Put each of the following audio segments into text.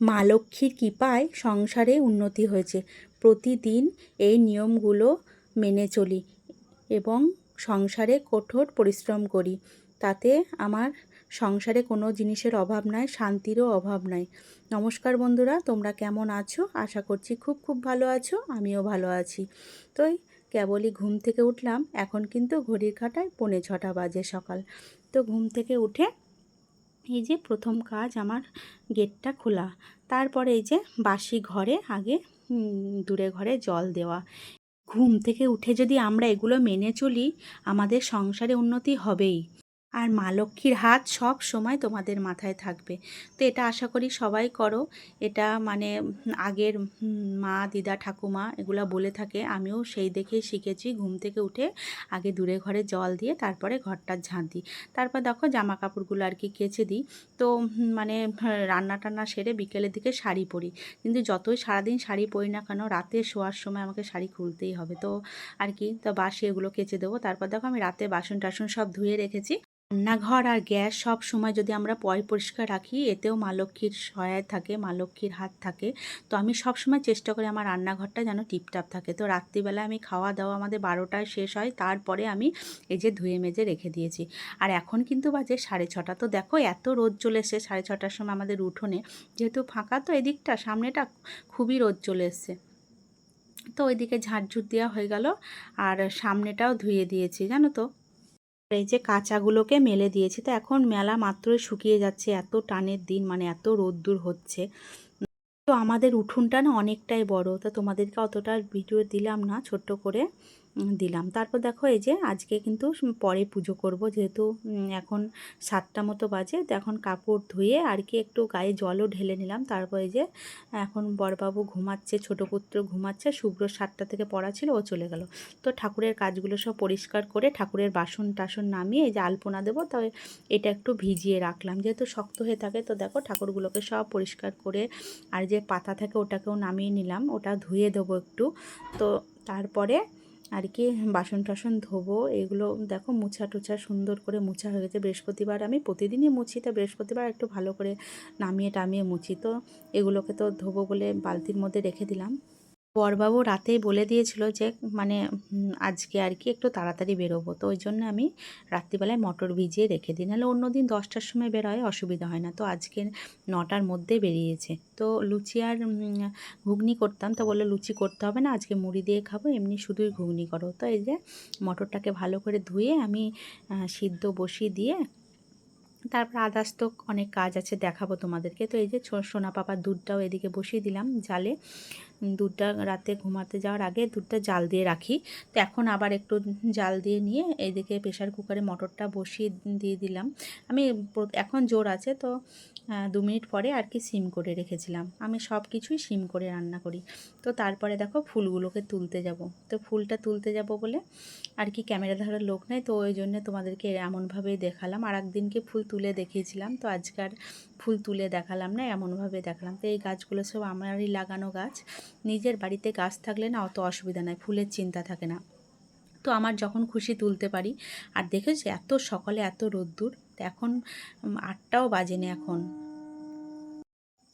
মা লক্ষ্মীর কৃপায় সংসারে উন্নতি হয়েছে। প্রতিদিন এই নিয়মগুলো মেনে চলি এবং সংসারে কঠোর পরিশ্রম করি। তাতে আমার সংসারে কোনো জিনিসের অভাব নাই, শান্তিরও অভাব নাই। নমস্কার বন্ধুরা, তোমরা কেমন আছো? আশা করছি খুব খুব ভালো আছো, আমিও ভালো আছি। তো কেবলই ঘুম থেকে উঠলাম, এখন কিন্তু ঘড়ির কাঁটায় পৌনে ছটা বাজে সকাল। তো ঘুম থেকে উঠে এই যে প্রথম কাজ আমার গেটটা খোলা। তারপরে এই যে বাসি ঘরে আগে দূরে ঘরে জল দেওয়া। ঘুম থেকে উঠে যদি আমরা এগুলো মেনে চলি, আমাদের সংসারে উন্নতি হবেই। আর মা লক্ষ্মীর হাত সব সময় তোমাদের মাথায় থাকবে। তো এটা আশা করি সবাই করো। এটা মানে আগের মা, দিদা, ঠাকুমা এগুলো বলে থাকে। আমিও সেই দেখেই শিখেছি ঘুম থেকে উঠে আগে দূরে ঘরে জল দিয়ে তারপরে ঘরটা ঝাঁট দিই তারপর দেখো জামা কাপড়গুলো আর কি কেচে দিই। তো মানে রান্না টান্না সেরে বিকেলের দিকে শাড়ি পরি। কিন্তু যতই সারাদিন শাড়ি পরি না কেন রাতে শোয়ার সময় আমাকে শাড়ি খুলতেই হবে। তো আর কি, তো বাসি এগুলো কেচে দেবো। তারপর দেখো আমি রাতে বাসন টাসন সব ধুয়ে রেখেছি। রান্নাঘর আর গ্যাস সব সময় যদি আমরা পয় পরিষ্কার রাখি, এতেও মা লক্ষ্মীর সহায় থাকে, মা লক্ষ্মীর হাত থাকে। তো আমি সব সময় চেষ্টা করি আমার রান্নাঘরটা যেন টিপটাপ থাকে। তো রাত্রিবেলা আমি খাওয়া দাওয়া আমাদের বারোটায় শেষ হয়, তারপরে আমি এই যে ধুয়ে মেজে রেখে দিয়েছি। আর এখন কিন্তু বাজে সাড়ে ছটা। তো দেখো এত রোদ চলে এসছে সাড়ে ছটার সময় আমাদের উঠোনে। যেহেতু ফাঁকা, তো এদিকটা, সামনেটা খুবই রোদ চলে এসছে। তো ওইদিকে ঝাড়ঝুট দেওয়া হয়ে গেল, আর সামনেটাও ধুয়ে দিয়েছি, জানো তো? এই যে কাঁচাগুলোকে মেলে দিয়েছি, তো এখন মেলা মাত্রই শুকিয়ে যাচ্ছে, এত টানের দিন মানে এত রোদ্দুর হচ্ছে। তো আমাদের উঠোনটা না অনেকটাই বড়, তো তোমাদেরকে অতটা ভিডিও দিলাম না, ছোট্ট করে। দিলাম। তারপর দেখো এই যে আজকে কিন্তু পরে পুজো করব। যেহেতু এখন সাতটা মতো বাজে, তো এখন কাপড় ধুয়ে আর কি একটু গায়ে জলও ঢেলে নিলাম। তারপর এই যে এখন বড়বাবু ঘুমাচ্ছে, ছোট পুত্র ঘুমাচ্ছে, শুভ্র সাতটা থেকে পড়া ছিল, ও চলে গেল। তো ঠাকুরের কাজগুলো সব পরিষ্কার করে ঠাকুরের বাসন টাসন নামিয়ে এই যে আলপনা দেবো তবে এটা একটু ভিজিয়ে রাখলাম। যেহেতু শক্ত হয়ে থাকে, তো দেখো ঠাকুরগুলোকে সব পরিষ্কার করে আর যে পাতা থাকে ওটাকেও নামিয়ে নিলাম। ওটা ধুয়ে দেবো একটু। তো তারপরে আর কি বাসন টাসন ধোবো, এগুলো দেখো মুছা টুছা সুন্দর করে মুছা হয়ে গেছে। বৃহস্পতিবার আমি প্রতিদিনই মুছি, তা বৃহস্পতিবার একটু ভালো করে নামিয়ে টামিয়ে মুছি। তো এগুলোকে তো ধোবো বলে বালতির মধ্যে রেখে দিলাম। বরবাবু রাতেই বলে দিয়েছিল যে মানে আজকে আর কি একটু তাড়াতাড়ি বেরোবো। তো ওই জন্য আমি রাত্রিবেলায় মটর ভিজিয়ে রেখে দিই। নাহলে অন্য দিন দশটার সময় বেরোয়, অসুবিধা হয় না। তো আজকে নটার মধ্যে বেরিয়েছে। তো লুচি আর ঘুগনি করতাম। তো বলল, লুচি করতে হবে না, আজকে মুড়ি দিয়ে খাব, এমনি শুধুই ঘুগনি করো। তো এই যে মটরটাকে ভালো করে ধুয়ে আমি সিদ্ধ বসিয়ে দিয়ে তারপর আদার্স তো অনেক কাজ আছে, দেখাবো তোমাদেরকে। তো এই যে সোনা পাপার দুধটাও এদিকে বসিয়ে দিলাম জালে। দুধটা রাতে ঘুমাতে যাওয়ার আগে দুধটা জাল দিয়ে রাখি। তো এখন আবার একটু জাল দিয়ে নিয়ে এইদিকে প্রেশার কুকারে মটরটা বসিয়ে দিয়ে দিলাম। আমি এখন জোর আছে তো দু মিনিট পরে আর কি সিম করে রেখেছিলাম। আমি সব কিছুই সিম করে রান্না করি। তো তারপরে দেখো ফুলগুলোকে তুলতে যাব। তো ফুলটা তুলতে যাব বলে আর কি ক্যামেরা ধরার লোক নেই, তো ওই জন্য তোমাদেরকে এমনভাবেই দেখালাম। আর একদিনকে ফুল তুলে দেখিয়েছিলাম, তো আজকার ফুল তুলে দেখালাম না, এমনভাবে দেখালাম। তো এই গাছগুলো সব আমারই লাগানো গাছ। নিজের বাড়িতে গাছ থাকলে না অত অসুবিধা নাই, ফুলের চিন্তা থাকে না। তো আমার যখন খুশি তুলতে পারি, আর দেখেছি এত সকালে এত রোদ্দুর এখন আটটাও বাজেনি এখন।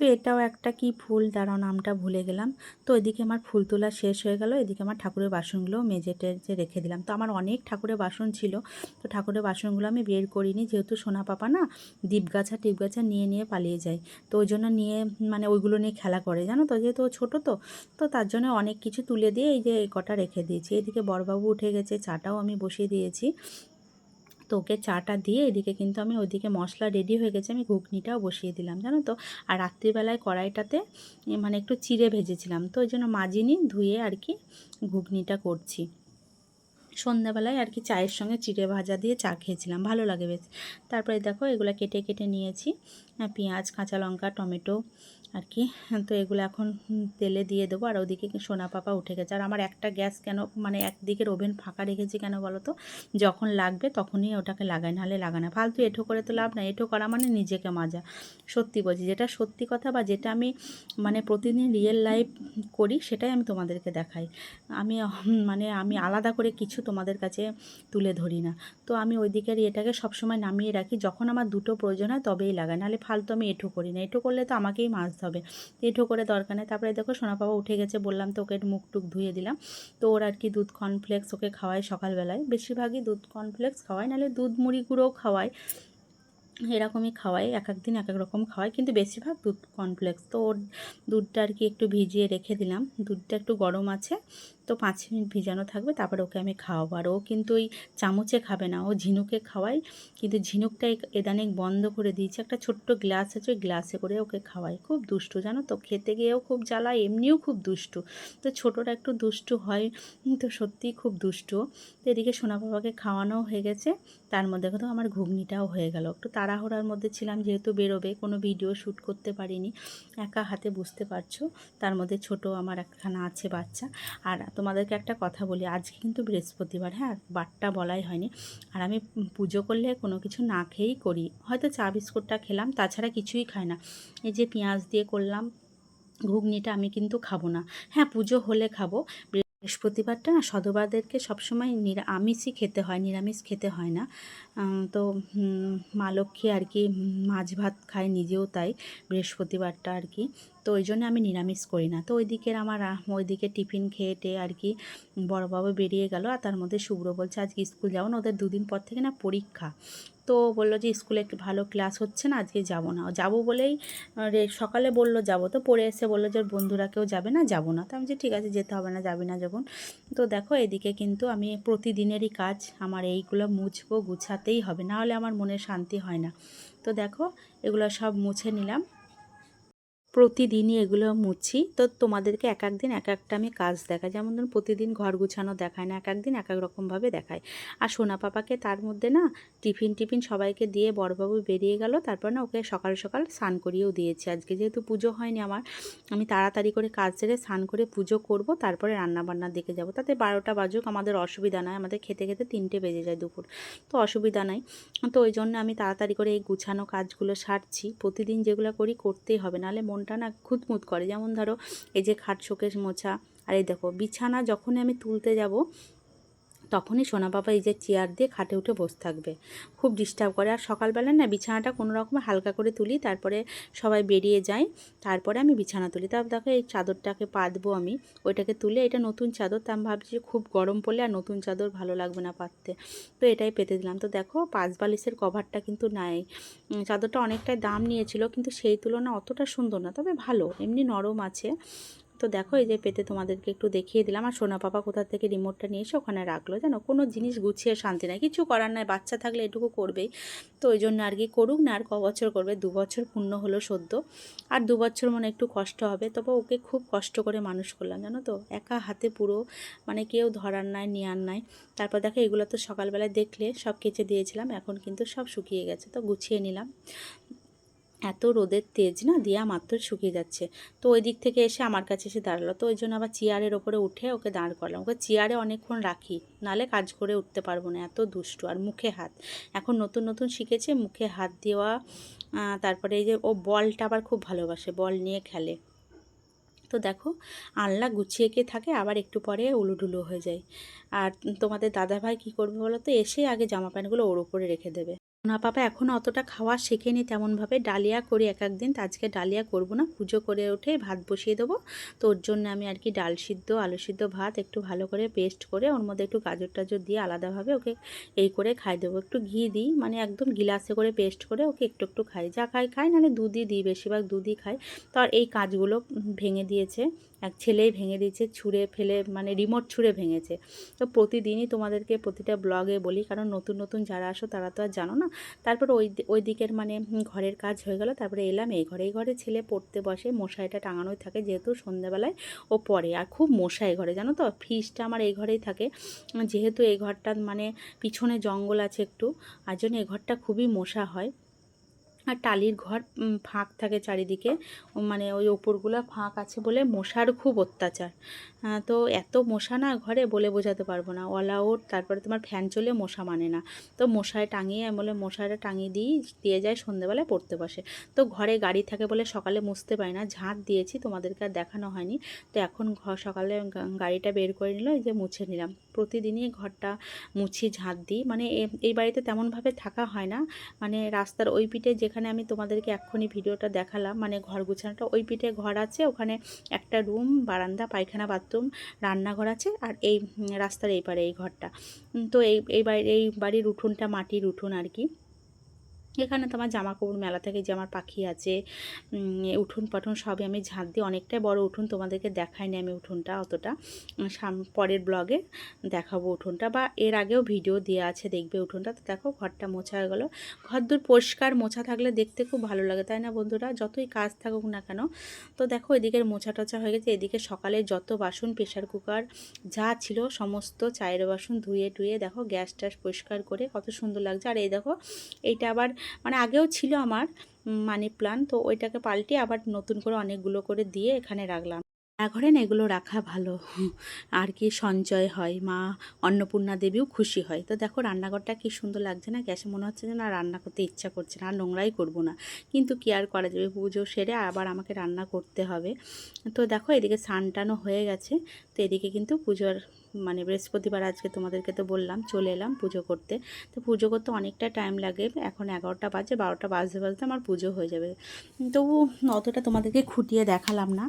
তো এটাও একটা কি ফুল? দাঁড়াও, নামটা ভুলে গেলাম। তো এদিকে আমার ফুল তোলা শেষ হয়ে গেল। এদিকে আমার ঠাকুরের বাসনগুলো মেজে টেজে রেখে দিলাম। তো আমার অনেক ঠাকুরের বাসন ছিল। তো ঠাকুরের বাসনগুলো আমি বের করিনি। যেহেতু সোনা পাপা না দীপগাছা টিপগাছা নিয়ে নিয়ে পালিয়ে যায়। তো ওই জন্য নিয়ে মানে ওইগুলো নিয়ে খেলা করে। জানো তো? যেহেতু ছোটো তো তো তার জন্য অনেক কিছু তুলে দিয়ে এই যে এই কটা রেখে দিয়েছি। এদিকে বড়বাবু উঠে গেছে, চাটাও আমি বসিয়ে দিয়েছি। তো ওকে চাটা দিয়ে এদিকে কিন্তু আমি ওইদিকে মশলা রেডি হয়ে গেছে, আমি ঘুগনিটাও বসিয়ে দিলাম, জানো তো? আর রাত্রিবেলায় কড়াইটাতে মানে একটু চিড়ে ভেজেছিলাম, তো ওই জন্য মাজিনি ধুয়ে আর কি ঘুগনিটা করছি। সন্ধ্যাবেলায় আর কি চায়ের সঙ্গে চিড়ে ভাজা দিয়ে চা খেয়েছিলাম, ভালো লাগে বেশ। তারপরে দেখো এগুলো কেটে কেটে নিয়েছি পেঁয়াজ, কাঁচা লঙ্কা, টমেটো আর কি। তো এগুলো এখন তেলে দিয়ে দেবো আর ওদিকে সোনা পাপা উঠে গেছে। আর আমার একটা গ্যাস কেন মানে একদিকের ওভেন ফাঁকা রেখেছি কেন বলো তো যখন লাগবে তখনই ওটাকে লাগাই, নাহলে লাগায় না। ফালতু এঁঠো করে তো লাভ না এঁঠো করা মানে নিজেকে মাজা। সত্যি বলছি, যেটা সত্যি কথা বা যেটা আমি মানে প্রতিদিন রিয়েল লাইফ করি সেটাই আমি তোমাদেরকে দেখাই। আমি মানে আমি আলাদা করে কিছু তোমাদের কাছে তুলে ধরি না। তো আমি ওই দিকের এটাকে সবসময় নামিয়ে রাখি। যখন আমার দুটো প্রয়োজন হয় তবেই লাগাই। নাহলে ফালতু আমি এঁঠো করি না। এঁঠো করলে তো আমাকেই মাছতে হবে। এঁঠো করে দরকার নেই। তারপরে দেখো সোনা বাবা উঠে গেছে, বললাম তো ওকে মুখ টুক ধুয়ে দিলাম। তো ওর আর কি দুধ কর্নফ্লেক্স ওকে খাওয়ায় সকালবেলায়। বেশিরভাগই দুধ কর্নফ্লেক্স খাওয়ায়, নাহলে দুধ মুড়ি গুঁড়োও খাওয়াই এরকমই খাওয়াই এক এক দিন এক এক রকম খাওয়াই কিন্তু বেশিরভাগ দুধ কর্নফ্লেক্স তো ওর দুধটা আর কি একটু ভিজিয়ে রেখে দিলাম। দুধটা একটু গরম আছে। তো পাঁচ মিনিট ভিজানো থাকবে, তারপরে ওকে আমি খাওয়াবো। আর ও কিন্তু ওই চামচে খাবে না, ও ঝিনুকে খাওয়াই কিন্তু ঝিনুকটা এদানিক বন্ধ করে দিয়েছে। একটা ছোট্ট গ্লাস আছে, ওই গ্লাসে করে ওকে খাওয়াই খুব দুষ্টু, জানো তো? খেতে গিয়েও খুব জ্বালা এমনিও খুব দুষ্টু। তো ছোটোটা একটু দুষ্টু হয় তো সত্যিই খুব দুষ্টু। তো এদিকে সোনা বাবাকে খাওয়ানোও হয়ে গেছে। তার মধ্যে কিন্তু আমার ঘুগনিটাও হয়ে গেল। একটু তাড়াহুড়ার মধ্যে ছিলাম, যেহেতু বেরোবে, কোনো ভিডিও শ্যুট করতে পারিনি। একা হাতে বুঝতে পারছ? তার মধ্যে ছোট আমার একখানা আছে বাচ্চা। আর তোমাদেরকে একটা কথা বলি, আজকে কিন্তু বৃহস্পতিবার হ্যাঁ? বারটা বলাই হয়নি। আর আমি পুজো করলে কোনো কিছু না খেয়েই করি। হয়তো চা বিস্কুটটা খেলাম, তাছাড়া কিছুই খাই না। এই যে পেঁয়াজ দিয়ে করলাম, ঘুগনিটা আমি কিন্তু খাব না। হ্যাঁ পুজো হলে খাব। বৃহস্পতিবারটা না সধবাদেরকে সবসময় নিরা, আমিষই খেতে হয়, নিরামিষ খেতে হয় না। তো মা লক্ষ্মী আর কি মাছ ভাত খায়, নিজেও তাই বৃহস্পতিবারটা আর কি। তো ওই জন্য আমি নিরামিষ করি না। তো ওই দিকের আমার ওইদিকে টিফিন খেয়ে আর কি বড়োবাবু বেরিয়ে গেল আর তার মধ্যে শুভ্র বলছে, আজকে স্কুল যাব না, ওদের দুদিন পর থেকে না পরীক্ষা। তো বলল যে, স্কুলে একটু ভালো ক্লাস হচ্ছে না, আজকে যাব না। যাব বলেই সকালে বলল যাব তো, পড়ে এসে বলল যে বন্ধুরা কেউ যাবে না, যাব না। তো আমি যে ঠিক আছে, যেতে হবে না, যাবি না যখন। তো দেখো, এদিকে কিন্তু আমি প্রতিদিনেরই কাজ, আমার এইগুলো মুছবো, গুছাতেই হবে, না হলে আমার মনে শান্তি হয় না। তো দেখো, এগুলো সব মুছে নিলাম। প্রতিদিনই এগুলো মুছি। তো তোমাদেরকে এক এক দিন এক একটা আমি কাজ দেখাই। যেমন ধরুন, প্রতিদিন ঘর গুছানো দেখায় না এক এক দিন এক এক রকমভাবে দেখায়। আর সোনা পাপাকে তার মধ্যে না টিফিন টিফিন সবাইকে দিয়ে বড়বাবু বেরিয়ে গেল। তারপর না ওকে সকাল সকাল স্নান করিয়েও দিয়েছি। আজকে যেহেতু পুজো হয়নি আমার, আমি তাড়াতাড়ি করে কাজ সেরে স্নান করে পুজো করব। তারপরে রান্নাবান্নার দিকে যাব। তাতে বারোটা বাজুক, আমাদের অসুবিধা নয় আমাদের খেতে খেতে তিনটে বেজে যায় দুপুর। তো অসুবিধা নাই। তো ওই জন্য আমি তাড়াতাড়ি করে এই গুছানো কাজগুলো সারছি। প্রতিদিন যেগুলো করি করতেই হবে। নাহলে মনটা না খুঁতমুত করে। যেমন ধরো, এই যে খাট শোকেশ মোছা, আর এই দেখো, বিছানা যখনই আমি তুলতে যাব তখনই সোনা বাবা এই যে চেয়ার দিয়ে খাটে উঠে বসে থাকবে। খুব ডিস্টার্ব করে। আর সকালবেলা না বিছানাটা কোনো রকম হালকা করে তুলি, তারপরে সবাই বেরিয়ে যায়। তারপরে আমি বিছানা তুলি। তারপর দেখো এই চাদরটাকে পাতবো আমি। ওইটাকে তুলে এটা নতুন চাদর, তা আমি ভাবছি খুব গরম পড়লে আর নতুন চাদর ভালো লাগবে না পাততে। তো এটাই পেতে দিলাম। তো দেখো পাঁচ বালিশের কভারটা কিন্তু নাই। চাদরটা অনেকটাই দাম নিয়েছিল, কিন্তু সেই তুলনা অতটা সুন্দর না, তবে ভালো। এমনি নরম আছে। তো দেখো, এই যে পেতে তোমাদেরকে একটু দেখিয়ে দিলাম। আর সোনা পাপা কোথা থেকে রিমোটটা নিয়ে এসে ওখানে রাখল, জানো? কোনো জিনিস গুছিয়ে শান্তি নাই। কিছু করার নাই, বাচ্চা থাকলে এটুকু করবেই। তো ওই জন্য আর কি করুক না, আর ক বছর করবে। দু বছর পূর্ণ হলো সদ্য। আর দু বছর মনে একটু কষ্ট হবে। তবে ওকে খুব কষ্ট করে মানুষ করলাম, জানো তো? একা হাতে পুরো মানে কেউ ধরার নাই নেওয়ার নাই। তারপর দেখো, এগুলো তো সকালবেলায় দেখলে সব কেচে দিয়েছিলাম। এখন কিন্তু সব শুকিয়ে গেছে। তো গুছিয়ে নিলাম। এত রোদের তেজ না দিয়া মাত্র শুকিয়ে যাচ্ছে। তো ওই দিক থেকে এসে আমার কাছে এসে দাঁড়াল। তো ওই জন্য আবার চেয়ারের ওপরে উঠে ওকে দাঁড় করলাম। ওকে চেয়ারে অনেকক্ষণ রাখি, নালে কাজ করে উঠতে পারব না, এত দুষ্টু। আর মুখে হাত। এখন নতুন নতুন শিখেছে মুখে হাত দেওয়া তারপরে এই যে ও বলটা আবার খুব ভালোবাসে, বল নিয়ে খেলে। তো দেখো আনলা গুছিয়ে কে থাকে আবার একটু পরে উলুডুলু হয়ে যায়। আর তোমাদের দাদাভাই কী করবে বলো তো? এসে আগে জামা প্যান্টগুলো ওর উপরে রেখে দেবে। না, পাপা, এখন অতটা খাওয়া শেখেনি তেমনভাবে। ডালিয়া করি এক একদিন আজকে ডালিয়া করব না, পুজো করে উঠে ভাত বসিয়ে দেবো। তো ওর জন্য আমি আর কি ডাল সিদ্ধ, আলু সিদ্ধ, ভাত একটু ভালো করে পেস্ট করে ওর মধ্যে একটু গাজর টাজর দিয়ে আলাদাভাবে ওকে এই করে খাই দেবো। একটু ঘি দিই মানে একদম গিলাসে করে পেস্ট করে ওকে একটু একটু খাই। যা খাই খাই, নাহলে দুধই দিই, বেশিরভাগ দুধই খাই। তো আর এই কাজগুলো ভেঙে দিয়েছে, এক ছেলেই ভেঙে দিয়েছে, ছুঁড়ে ফেলে মানে রিমোট ছুঁড়ে ভেঙেছে। তো প্রতিদিনই তোমাদেরকে প্রতিটা ব্লগে বলি, কারণ নতুন নতুন যারা আসো তারা তো আর জানো না তারপর ওই ওই দিকের মানে ঘরের কাজ হয়ে গেল। তারপরে এলাম, এই ঘরে এই ঘরে ছেলে পড়তে বসে মশাইটা টাঙানোই থাকে যেহেতু সন্ধ্যাবেলায় ও পড়ে। আর খুব মশা এই ঘরে, জানো তো? ফ্রিজটা আমার এই ঘরেই থাকে। যেহেতু এই ঘরটা মানে পিছনে জঙ্গল আছে একটু, আর জন্য এই ঘরটা খুবই মশা হয়। আর টালির ঘর ফাঁক থাকে চারিদিকে। মানে ওই ওপরগুলো ফাঁক আছে বলে মশার খুব অত্যাচার। তো এত মশা না ঘরে বলে বোঝাতে পারব না। অল আউট তারপরে তোমার ফ্যান চলে, মশা মানে না। তো মশায় টাঙিয়ে, আমি বলে মশাটা টাঙিয়ে দিই দিয়ে যায় সন্ধেবেলায় পড়তে বসে। তো ঘরে গাড়ি থাকে বলে সকালে মুছতে পারি না, ঝাঁট দিয়েছি, তোমাদেরকে আর দেখানো হয়নি। তো এখন ঘর সকালে গাড়িটা বের করে নিল যে মুছে নিলাম। প্রতিদিনই ঘরটা মুছি, ঝাঁট দিই। মানে এই বাড়িতে তেমনভাবে থাকা হয় না। মানে রাস্তার ওই পিঠে যেখানে আমি তোমাদেরকে এক্ষুনি ভিডিওটা দেখালাম মানে ঘর গুছানোটা, ওই পিঠে ঘর আছে। ওখানে একটা রুম বারান্দা, পায়খানা বাথরুম রান্নাঘর আছে আর এই রাস্তার এই পারে এই ঘরটা। তো এই এই বাড়ির উঠোনটা মাটির উঠোন আর কি। এখানে তো আমার জামা কাপড় মেলা থাকে যে আমার পাখি আছে উঠোন পাঠন সবই আমি ঝাঁট দিয়ে অনেকটাই বড় উঠোন তোমাদেরকে দেখাইনি আমি উঠোনটা অতটা। সাম- পরের ব্লগে দেখাবো উঠোনটা বা এর আগেও ভিডিও দেওয়া আছে দেখবে উঠোনটা। তো দেখো ঘরটা মোছা হয়ে গেলো। ঘর দূর পরিষ্কার মোছা থাকলে দেখতে খুব ভালো লাগে, তাই না বন্ধুরা? যতই কাজ থাকুক না কেন। তো দেখো এদিকের মোছা টোছা হয়ে গেছে, এদিকে সকালে যত বাসন প্রেশার কুকার যা ছিল সমস্ত চায়ের বাসন ধুয়ে টুয়ে দেখো গ্যাস ট্যাস পরিষ্কার করে কত সুন্দর লাগছে। আর এই দেখো, এইটা আবার মানে আগেও ছিল আমার মানি প্লান্ট তো ওইটাকে পাল্টে আবার নতুন করে অনেকগুলো করে দিয়ে এখানে রাখলাম। ঘরে না এগুলো রাখা ভালো, আর কি সঞ্চয় হয়, মা অন্নপূর্ণা দেবীও খুশি হয়। তো দেখো রান্নাঘরটা কি সুন্দর লাগছে না, গ্যাসে মনে হচ্ছে যে না রান্না করতে ইচ্ছা করছে না, আর নোংরাই করব না। কিন্তু কি আর করা যাবে, পুজো সেরে আবার আমাকে রান্না করতে হবে। তো দেখো এদিকে স্নান টানও হয়ে গেছে, তো এদিকে কিন্তু পুজোর মানে বৃহস্পতিবার আজকে তোমাদেরকে তো বললাম, চলে এলাম পুজো করতে। তো পুজো করতে অনেকটা টাইম লাগে, এখন এগারোটা বাজে, বারোটা বাজতে বাজতে আমার পুজো হয়ে যাবে। তবু অতটা তোমাদেরকে খুঁটিয়ে দেখালাম না।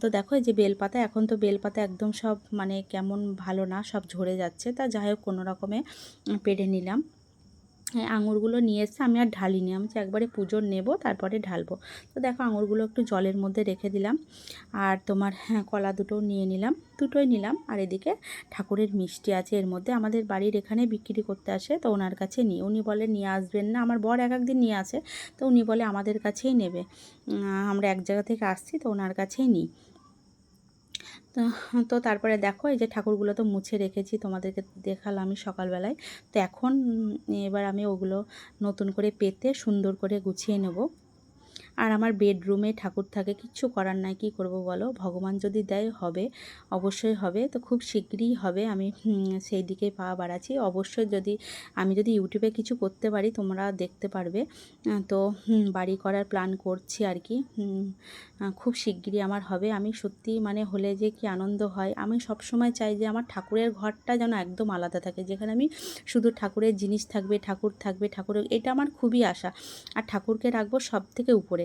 তো দেখো এই যে বেলপাতা, এখন তো বেলপাতা একদম সব মানে কেমন ভালো না, সব ঝরে যাচ্ছে। তা যাই হোক, কোনো রকমে পেরে নিলাম। আঙুরগুলো নিয়ে এসে আমি আর ঢালিনি। আমি একবারে পুজোর নেব, তারপরে ঢালবো। তো দেখো, আঙুরগুলো একটু জলের মধ্যে রেখে দিলাম। আর তোমার হ্যাঁ কলা দুটো নিয়ে নিলাম, দুটোই নিলাম। আর এদিকে ঠাকুরের মিষ্টি আছে, এর মধ্যে আমাদের বাড়ির এখানে বিক্রি করতে আসে। তো ওনার কাছে নিই উনি বলে, নিয়ে আসবেন না, আমার বর এক একদিন নিয়ে আসে। তো উনি বলে, আমাদের কাছেই নেবে। আমরা এক জায়গা থেকে আসছি, তো ওনার কাছেই নিই। তো তারপরে দেখো, এই যে ঠাকুরগুলো তো মুছে রেখেছি তোমাদেরকে দেখালাম আমি সকালবেলায়। তো এখন এবার আমি ওগুলো নতুন করে পেতে সুন্দর করে গুছিয়ে নেব। আর আমার বেডরুমে ঠাকুর থাকে, কিচ্ছু করার নাই, কি করব বলো? ভগবান যদি দেয়, হবে, অবশ্যই হবে। তো খুব শীঘ্রই হবে, আমি সেই দিকে পা বাড়াচ্ছি। অবশ্যই যদি, আমি যদি ইউটিউবে কিছু করতে পারি, তোমরা দেখতে পারবে। তো বাড়ি করার প্ল্যান করছি আর কি। খুব শিগগিরই আমার হবে। আমি সত্যি মানে হলে যে কি আনন্দ হয়। আমি সব সময় চাই যে আমার ঠাকুরের ঘরটা যেন একদম আলাদা থাকে। যেখানে আমি শুধু ঠাকুরের জিনিস থাকবে, ঠাকুর থাকবে, ঠাকুরের, এটা আমার খুবই আশা। আর ঠাকুরকে রাখব সব থেকে উপরে।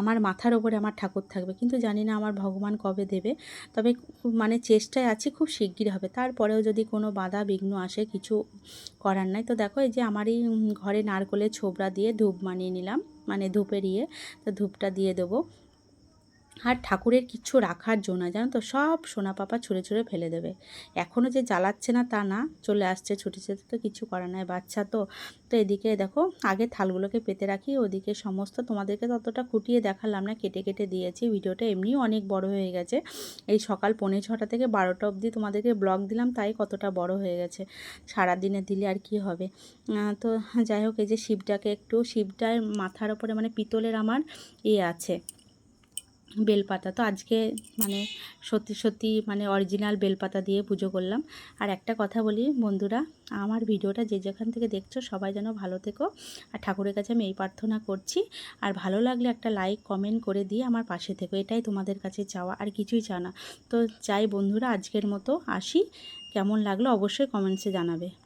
আমার মাথার ওপরে আমার ঠাকুর থাকবে। কিন্তু জানি না আমার ভগবান কবে দেবে। তবে মানে চেষ্টায় আছি, খুব শিগগির হবে। তারপরেও যদি কোনো বাধা, বিঘ্ন আসে, কিছু করার নাই। তো দেখো, এই যে আমারই ঘরে নারকোলের ছোবরা দিয়ে ধূপ মানিয়ে নিলাম। মানে ধূপের ইয়ে তো ধূপটা দিয়ে দেবো। আর ঠাকুরের কিচ্ছু রাখার জন্য জানো তো? সব সোনা পাপা ছুঁড়ে ছুঁড়ে ফেলে দেবে। এখনও যে জ্বালাচ্ছে না তা না, চলে আসছে ছুটে ছুটে তো কিছু করার নাই, বাচ্চা তো। তো এদিকে দেখো, আগে থালগুলোকে পেতে রাখি, ওদিকে সমস্ত তোমাদেরকে ততটা খুঁটিয়ে দেখালাম না, কেটে কেটে দিয়েছি, ভিডিওটা এমনিও অনেক বড় হয়ে গেছে। এই সকাল পৌনে ছটা থেকে বারোটা অবধি তোমাদেরকে ব্লগ দিলাম, তাই কতটা বড় হয়ে গেছে। সারা দিনে দিলে আর কি হবে? তো যাই হোক, এই যে শিবটাকে একটু, শিবটার মাথার ওপরে মানে পিতলের আমার ইয়ে আছে। বেলপাতা। তো আজকে মানে সত্যি সত্যি মানে অরিজিনাল বেলপাতা দিয়ে পুজো করলাম। আর একটা কথা বলি বন্ধুরা, আমার ভিডিওটা যে যেখান থেকে দেখছ সবাই যেন ভালো থেকো। আর ঠাকুরের কাছে আমি এই প্রার্থনা করছি। আর ভালো লাগলে একটা লাইক কমেন্ট করে দিয়ে আমার পাশে থেকো। এটাই তোমাদের কাছে চাওয়া, আর কিছুই চাও না। তো চাই বন্ধুরা, আজকের মতো আসি। কেমন লাগল অবশ্যই কমেন্টসে জানাবে।